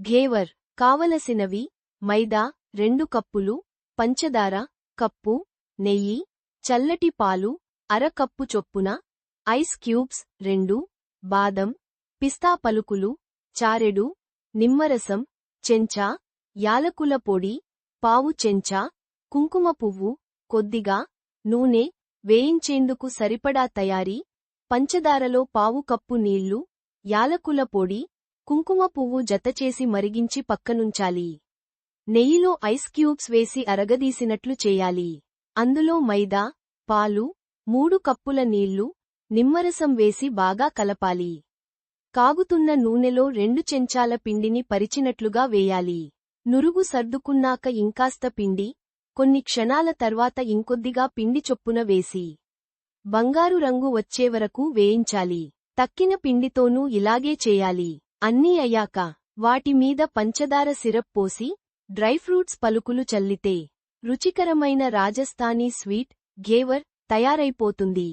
ఘేవర్ కావలసినవి మైదా రెండు కప్పులు పంచదార కప్పు నెయ్యి చల్లటి పాలు అర కప్పు చొప్పున ఐస్ క్యూబ్స్ రెండు బాదం పిస్తా పలుకులు చారెడు నిమ్మరసం చెంచా యాలకుల పొడి పావు చెంచా కుంకుమ పువ్వు కొద్దిగా నూనె వేయించేందుకు సరిపడా తయారీ పంచదారలో పావు కప్పు నీళ్ళు యాలకుల పొడి కుంకుమ పువ్వు జతచేసి మరిగించి పక్కనుంచాలి. నెయ్యిలో ఐస్ క్యూబ్స్ వేసి అరగదీసినట్లు చేయాలి. అందులో మైదా పాలు మూడు కప్పుల నీళ్ళు నిమ్మరసం వేసి బాగా కలపాలి. కాగుతున్న నూనెలో రెండు చెంచాల పిండిని పరిచినట్లుగా వేయాలి. నురుగు సర్దుకున్నాక ఇంకాస్త పిండి కొన్ని క్షణాల తర్వాత ఇంకొద్దిగా పిండి చొప్పున వేసి బంగారు రంగు వచ్చేవరకు వేయించాలి. తక్కిన పిండితోనూ ఇలాగే చేయాలి. అన్నీ అయ్యాక వాటి మీద పంచదార సిరప్ పోసి డ్రై ఫ్రూట్స్ పలుకులు చల్లితే రుచికరమైన రాజస్థానీ స్వీట్ ఘేవర్ తయారైపోతుంది.